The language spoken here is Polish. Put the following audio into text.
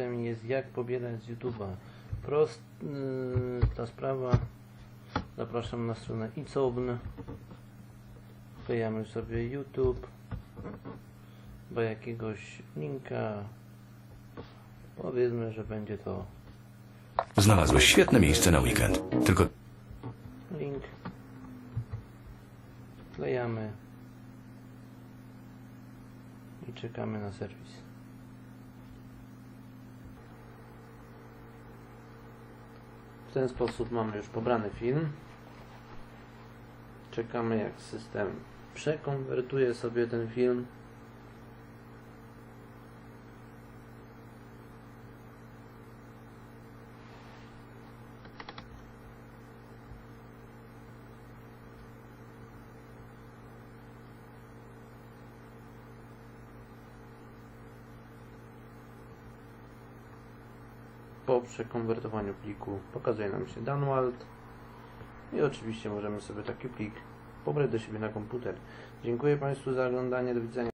systemie jest jak pobierać z YouTube'a. Prosta sprawa. Zapraszam na stronę iCobn. Wklejamy sobie YouTube. Do jakiegoś linka. Powiedzmy, że będzie to Znalazłeś świetne miejsce na weekend. Tylko link. Wklejamy. I czekamy na serwis. W ten sposób mamy już pobrany film. Czekamy jak system przekonwertuje sobie ten film. Po przekonwertowaniu pliku pokazuje nam się Downwald i oczywiście możemy sobie taki plik pobrać do siebie na komputer. Dziękuję Państwu za oglądanie, do widzenia.